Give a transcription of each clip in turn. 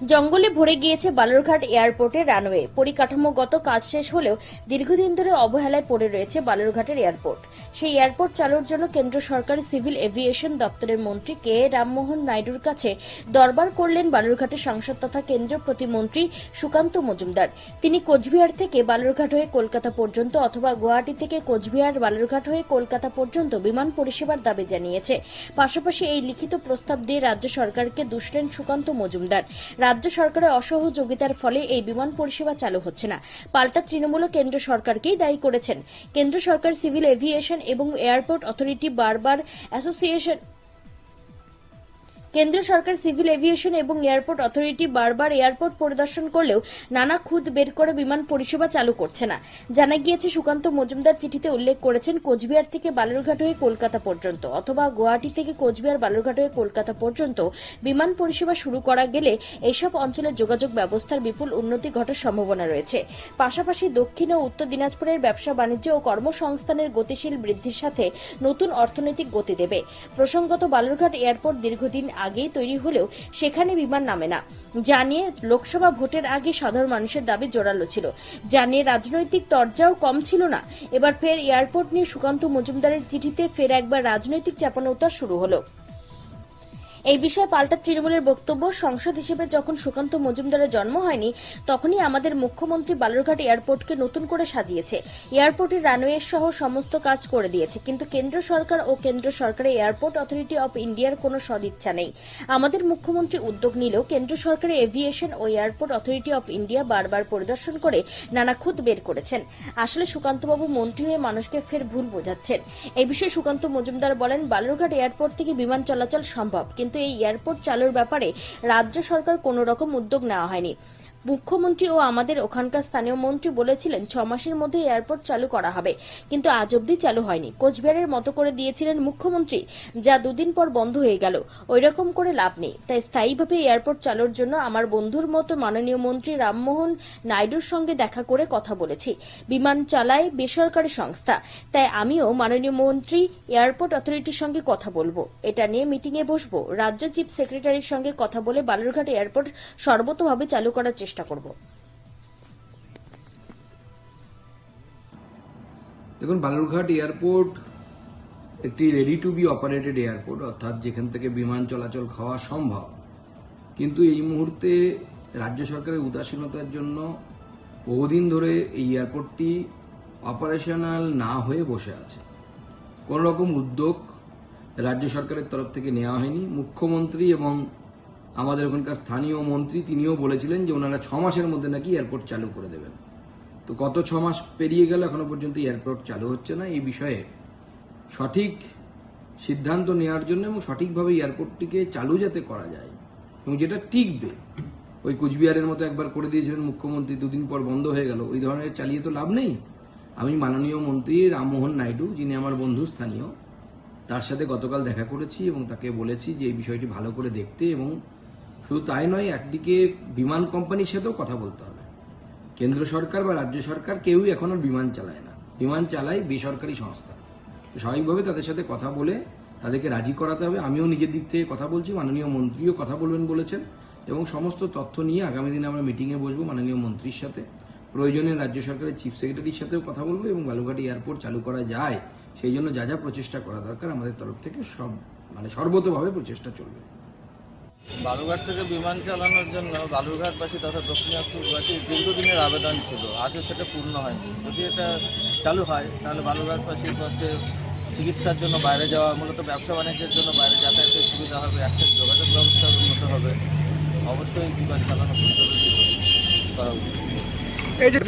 জঙ্গলে ভরে গিয়েছে বালুরঘাট এয়ারপোর্টের রানওয়ে। পরিকাঠামোগত কাজ শেষ হলেও দীর্ঘদিন ধরে অবহেলায় পড়ে রয়েছে বালুরঘাটের এয়ারপোর্ট। সেই এয়ারপোর্ট চালুর জন্য কেন্দ্র সরকার সিভিল এভিয়েশন দপ্তরের মন্ত্রী কে রামমোহন নাইডুর কাছে দরবার করলেন বালুরঘাটের সাংসদ তথা কেন্দ্রীয় প্রতিমন্ত্রী সুকান্ত মজুমদার। তিনি কোচবিহার থেকে বালুরঘাট হয়ে কলকাতা পর্যন্ত অথবা গুয়াহাটি থেকে কোচবিহার বালুরঘাট হয়ে কলকাতা পর্যন্ত বিমান পরিষেবার দাবি জানিয়েছে। পাশাপাশি এই লিখিত প্রস্তাব দিয়ে রাজ্য সরকারকে দুষলেন সুকান্ত মজুমদার। রাজ্য সরকারের অসহযোগিতার ফলে এই বিমান পরিষেবা চালু হচ্ছে না। পাল্টা তৃণমূল কেন্দ্র সরকারকেই দায়ী করেছেন। কেন্দ্র সরকার সিভিল এভিয়েশন এবং এয়ারপোর্ট অথরিটি বারবার অ্যাসোসিয়েশন কেন্দ্র সরকার সিভিল এভিয়েশন এবং এয়ারপোর্ট অথরিটি বারবার এয়ারপোর্ট পরিদর্শন করলেও নানা খুদ বের করে বিমান পরিষেবা চালু করছে না। জানা গিয়েছে, সুকান্ত মজুমদার চিঠিতে উল্লেখ করেছেন, কোচবিহার থেকে বালুরঘাট হয়ে কলকাতা পর্যন্ত অথবা গুয়াহাটি থেকে কোচবিহার, বালুরঘাট হয়ে কলকাতা পর্যন্ত বিমান পরিষেবা শুরু করা গেলে এইসব অঞ্চলের যোগাযোগ ব্যবস্থার বিপুল উন্নতি ঘটার সম্ভাবনা রয়েছে। পাশাপাশি দক্ষিণ ও উত্তর দিনাজপুরের ব্যবসা বাণিজ্য ও কর্মসংস্থানের গতিশীল বৃদ্ধির সাথে নতুন অর্থনৈতিক গতি দেবে। প্রসঙ্গত, বালুরঘাট এয়ারপোর্ট দীর্ঘদিন আগেই তৈরি হলেও সেখানে বিমান নামে না। জানিয়ে লোকসভা ভোটের আগে সাধারণ মানুষের দাবি জোরালো ছিল। জানিয়ে রাজনৈতিক তরজাও কম ছিল না। এবার ফের এয়ারপোর্ট নিয়ে সুকান্ত মজুমদারের চিঠিতে ফের একবার রাজনৈতিক চাপানোতা শুরু হলো। এই বিষয়ে পাল্টা তৃণমূলের বক্তব্য সংসদ হিসেবে যখন সুকান্ত মজুমদারের জন্ম হয়নি, তখনই আমাদের মুখ্যমন্ত্রী বালুরঘাট এয়ারপোর্টকে নতুন করে সাজিয়েছে। এয়ারপোর্টের রানওয়ে সহ সমস্ত কাজ করে দিয়েছে, কিন্তু কেন্দ্র সরকার ও কেন্দ্র সরকারের এয়ারপোর্ট অথরিটি অফ ইন্ডিয়ার কোনো সদিচ্ছা নেই। আমাদের মুখ্যমন্ত্রী উদ্যোগ নিলেও কেন্দ্র সরকারের এভিয়েশন ও এয়ারপোর্ট অথরিটি অফ ইন্ডিয়া বারবার পরিদর্শন করে নানা খুদ বের করেছেন। আসলে সুকান্তবাবু মন্ত্রী হয়ে মানুষকে ফের ভুল বোঝাচ্ছেন। এই বিষয়ে সুকান্ত মজুমদার বলেন, বালুরঘাট এয়ারপোর্ট থেকে বিমান চলাচল সম্ভব, কিন্তু এই এয়ারপোর্ট চালুর ব্যাপারে রাজ্য সরকার কোনো রকম উদ্যোগ নেওয়া হয়নি। মুখ্যমন্ত্রী ও আমাদের ওখানকার স্থানীয় মন্ত্রী বলেছিলেন, ছ মাসের মধ্যে এয়ারপোর্ট চালু করা হবে। কিন্তু আজ অবধি চালু হয়নি। কোচবিহারের মতো করে দিয়েছিলেন মুখ্যমন্ত্রী, যা দুদিন পর বন্ধ হয়ে গেল। ওই রকম করে লাভ নেই। তাই স্থায়ীভাবে এয়ারপোর্ট চালুর জন্য আমার বন্ধুর মতো মাননীয় মন্ত্রী রামমোহন নাইডুর সঙ্গে দেখা করে কথা বলেছি। বিমান চালায় বেসরকারি সংস্থা। তাই আমিও মাননীয় মন্ত্রী, এয়ারপোর্ট অথরিটির সঙ্গে কথা বলব। এটা নিয়ে মিটিংয়ে বসবো। রাজ্য চিফ সেক্রেটারির সঙ্গে কথা বলে বালুরঘাট এয়ারপোর্ট সর্বতভাবে চালু করার চেষ্টা করব। দেখুন, বালুরঘাট এয়ারপোর্ট একটি ready to be operated airport অর্থাৎ যেখান থেকে বিমান চলাচল খাওয়া সম্ভব। কিন্তু এই মুহূর্তে রাজ্য সরকারের উদাসীনতার জন্য বহুদিন ধরে এই এয়ারপোর্টটি অপারেশনাল না হয়ে বসে আছে। কোনো রকম উদ্যোগ রাজ্য সরকারের তরফ থেকে নেওয়া হয়নি। মুখ্যমন্ত্রী এবং আমাদের ওখানকার স্থানীয় মন্ত্রী তিনিও বলেছিলেন যে ওনারা ছ মাসের মধ্যে নাকি এয়ারপোর্ট চালু করে দেবেন। তো গত ছ মাস পেরিয়ে গেল এখনও পর্যন্ত এয়ারপোর্ট চালু হচ্ছে না, এই বিষয়ে সঠিক সিদ্ধান্ত নেওয়ার জন্য এবং সঠিকভাবে এয়ারপোর্টটিকে চালু যাতে করা যায় এবং যেটা টিকবে, ওই কুচবিহারের মতো একবার করে দিয়েছিলেন মুখ্যমন্ত্রী, দুদিন পর বন্ধ হয়ে গেল, ওই ধরনের চালিয়ে তো লাভ নেই। আমি মাননীয় মন্ত্রী রামমোহন নাইডু, যিনি আমার বন্ধু স্থানীয়, তার সাথে গতকাল দেখা করেছি এবং তাকে বলেছি যে এই বিষয়টি ভালো করে দেখতে এবং শুধু তাই নয়, একদিকে বিমান কোম্পানির সাথেও কথা বলতে হবে। কেন্দ্র সরকার বা রাজ্য সরকার কেউই এখন বিমান চালায় না। বিমান চালায় বেসরকারি সংস্থা। স্বাভাবিকভাবে তাদের সাথে কথা বলে তাদেরকে রাজি করাতে হবে। আমিও নিজের দিক থেকে কথা বলছি, মাননীয় মন্ত্রীও কথা বলবেন বলেছেন। এবং সমস্ত তথ্য নিয়ে আগামী দিনে আমরা মিটিংয়ে বসবো মাননীয় মন্ত্রীর সাথে। প্রয়োজনে রাজ্য সরকারের চিফ সেক্রেটারির সাথেও কথা বলব এবং বালুঘাট এয়ারপোর্ট চালু করা যায়। সেই জন্য যা যা প্রচেষ্টা করা দরকার আমাদের তরফ থেকে সব মানে সর্বতভাবে প্রচেষ্টা চলবে। বালুঘাট থেকে বিমান চালানোর জন্য বালুরঘাটবাসী তথা দক্ষিণাঞ্চলবাসী দীর্ঘদিনের আবেদন ছিল। আজও সেটা পূর্ণ হয়নি। যদি এটা চালু হয়, তাহলে বালুরঘাটবাসীর পক্ষে চিকিৎসার জন্য বাইরে যাওয়া, মূলত ব্যবসা বাণিজ্যের জন্য বাইরে যাতায়াতের সুবিধা হবে একটা যোগাযোগ ব্যবস্থা উন্নত হবে। অবশ্যই বিমান চালানো করা উচিত এই যে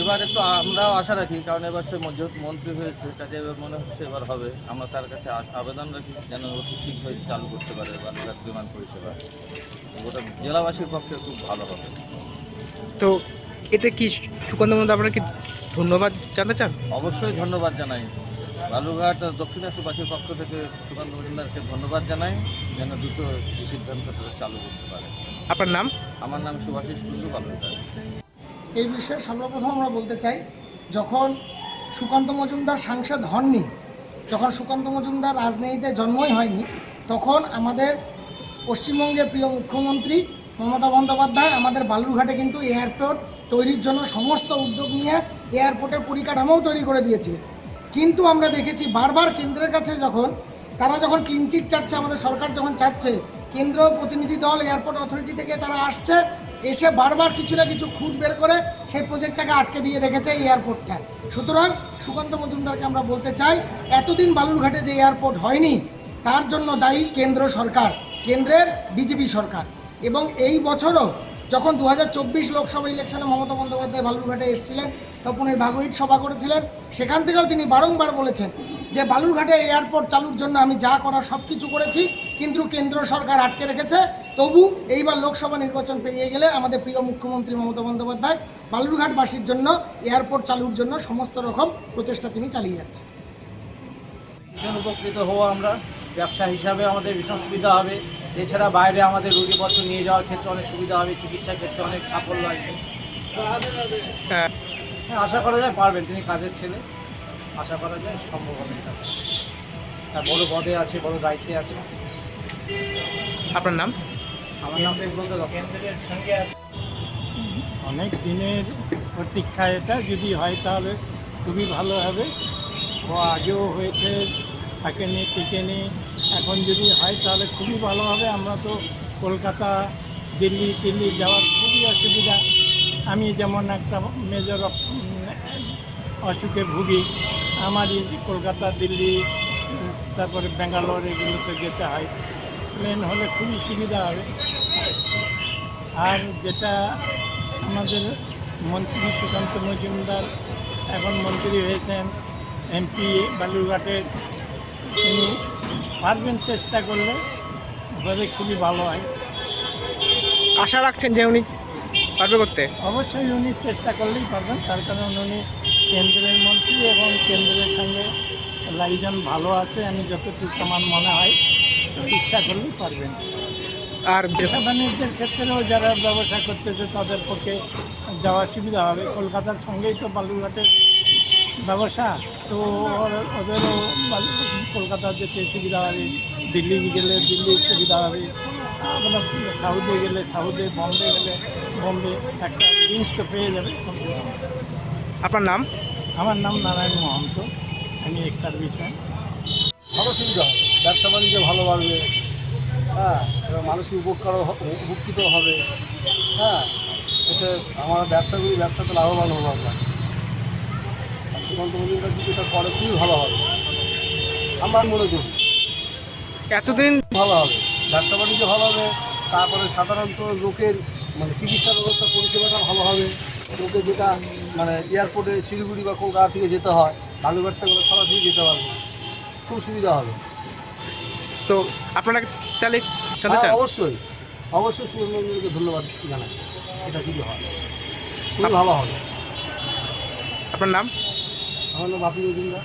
এবার একটু আমরাও আশা রাখি কারণ এবার সে মন্ত্রী হয়েছে কাজে এবার মনে হচ্ছে এবার হবে। আমরা তার কাছে আবেদন রাখি যেন অতি শীঘ্রই চালু করতে পারে বালুরঘাট বিমান পরিষেবা। গোটা জেলাবাসীর পক্ষে খুব ভালো হবে। তো এতে কি সুকান্ত মন্ত্রী আপনারা কি ধন্যবাদ জানতে চান? অবশ্যই ধন্যবাদ জানাই। বালুরঘাট দক্ষিণাসীবাসীর পক্ষ থেকে সুকান্ত মজুমদারকে ধন্যবাদ জানাই যেন দ্রুত এই সিদ্ধান্তটা চালু করতে পারে। আপনার নাম? আমার নাম সুভাষিস কুণ্ডু বালুরঘাট। এই বিষয়ে সর্বপ্রথম আমরা বলতে চাই, যখন সুকান্ত মজুমদার সাংসদ হননি, যখন সুকান্ত মজুমদার রাজনীতিতে জন্মই হয়নি, তখন আমাদের পশ্চিমবঙ্গের প্রিয় মুখ্যমন্ত্রী মমতা বন্দ্যোপাধ্যায় আমাদের বালুরঘাটে কিন্তু এয়ারপোর্ট তৈরির জন্য সমস্ত উদ্যোগ নিয়ে এয়ারপোর্টের পরিকাঠামোও তৈরি করে দিয়েছে। কিন্তু আমরা দেখেছি বারবার কেন্দ্রের কাছে যখন, তারা যখন ক্লিনচিট চাচ্ছে, আমাদের সরকার যখন চাচ্ছে, কেন্দ্র প্রতিনিধি দল, এয়ারপোর্ট অথরিটি থেকে তারা আসছে এসে বারবার কিছু না কিছু খুঁত বের করে সেই প্রজেক্টটাকে আটকে দিয়ে রেখেছে এই এয়ারপোর্টটা সুতরাং সুকান্ত মজুমদারকে আমরা বলতে চাই, এতদিন বালুরঘাটে যে এয়ারপোর্ট হয়নি, তার জন্য দায়ী কেন্দ্র সরকার, কেন্দ্রের বিজেপি সরকার। এবং এই বছরও যখন দু হাজার চব্বিশ লোকসভা ইলেকশনে মমতা বন্দ্যোপাধ্যায় বালুরঘাটে এসেছিলেন, তপনের ভাগবত সভা করেছিলেন, সেখান থেকেও তিনি বারংবার বলেছেন যে বালুরঘাটে এয়ারপোর্ট চালুর জন্য আমি যা করা সব কিছু করেছি কিন্তু কেন্দ্র সরকার আটকে রেখেছে। তবু এইবার লোকসভা নির্বাচন পেরিয়ে গেলে আমাদের প্রিয় মুখ্যমন্ত্রী মমতা বন্দ্যোপাধ্যায় বালুরঘাটবাসীর জন্য এয়ারপোর্ট চালুর জন্য সমস্ত রকম প্রচেষ্টা তিনি চালিয়ে যাচ্ছেন। ভীষণ উপকৃত হব আমরা। ব্যবসা হিসাবে আমাদের ভীষণ সুবিধা হবে। এছাড়া বাইরে আমাদের রোগীপত্র নিয়ে যাওয়ার ক্ষেত্রে অনেক সুবিধা হবে চিকিৎসা ক্ষেত্রে অনেক সাফল্য আসবে। হ্যাঁ। হ্যাঁ, আশা করা যায় পারবেন তিনি কাজের ছেলে। আশা করা যায় সম্ভব হবে এটা। তার বড় পদে আছে বড় দায়িত্বে আছে। আপনার নাম? আমার নাম অনেক দিনের প্রতীক্ষা এটা যদি হয় তাহলে খুবই ভালো হবে। ও আগেও হয়েছে থাকেনি টিকেনি এখন যদি হয় তাহলে খুবই ভালো হবে। আমরা তো কলকাতা দিল্লি টিল্লি যাওয়ার খুবই অসুবিধা। আমি যেমন একটা মেজর অসুখে ভুগি আমারই কলকাতা দিল্লি তারপরে ব্যাঙ্গালোর এগুলোতে যেতে হয়। প্লেন হলে খুবই সুবিধা হবে। আর যেটা আমাদের মন্ত্রী সুকান্ত মজুমদার এখন মন্ত্রী হয়েছেন এমপি বালুরঘাটের তিনি পারবেন চেষ্টা করলে ওদের খুবই ভালো হয়। আশা রাখছেন যে উনি পারবে করতে? অবশ্যই উনি চেষ্টা করলেই পারবেন তার কারণ উনি কেন্দ্রের মন্ত্রী এবং কেন্দ্রের সঙ্গে লাইজন ভালো আছে আমি যতটুকু আমার মনে হয় ইচ্ছা করলেই পারবেন। আর ব্যবসা বাণিজ্যের ক্ষেত্রেও যারা ব্যবসা করতেছে তাদের পক্ষে যাওয়ার সুবিধা হবে। কলকাতার সঙ্গেই তো বালুরঘাটের ব্যবসা তো ওদেরও কলকাতা যেতে সুবিধা হবে দিল্লি গেলে দিল্লির সুবিধা হবে। আপনার সাউথে গেলে সাউথে বম্বে গেলে বম্বে একটা জিনিস তো পেয়ে যাবে। আপনার নাম? আমার নাম নারায়ণ মহন্ত। আমি এক্স সার্ভিসম্যান ভালো সুবিধা হবে ব্যবসা বাণিজ্য ভালো বাড়বে। হ্যাঁ এবং মানুষের উপকার উপকৃত হবে। হ্যাঁ এতে আমার ব্যবসাগুলি ব্যবসাতে লাভবান হব আমরা। আর সুকান্ত মজুমদার যদি এটা করে খুবই ভালো হবে। আমার মনে করি এতদিন ভালো হবে। ব্যবসা বাণিজ্য ভালো হবে তারপরে সাধারণত লোকের মানে চিকিৎসা ব্যবস্থা পরিষেবাটা ভালো হবে। লোকে যেটা মানে এয়ারপোর্টে শিলিগুড়ি বা কলকাতা থেকে যেতে হয় বালুঘাট থেকে সরাসরি যেতে পারবে খুব সুবিধা হবে। তো আপনারা তাহলে হ্যাঁ, অবশ্যই। অবশ্যই সুরেন্দ্রকে ধন্যবাদ জানাই। এটা যদি হয় খুবই ভালো হবে। আপনার নাম? আমার নাম বাপি মজুমদার।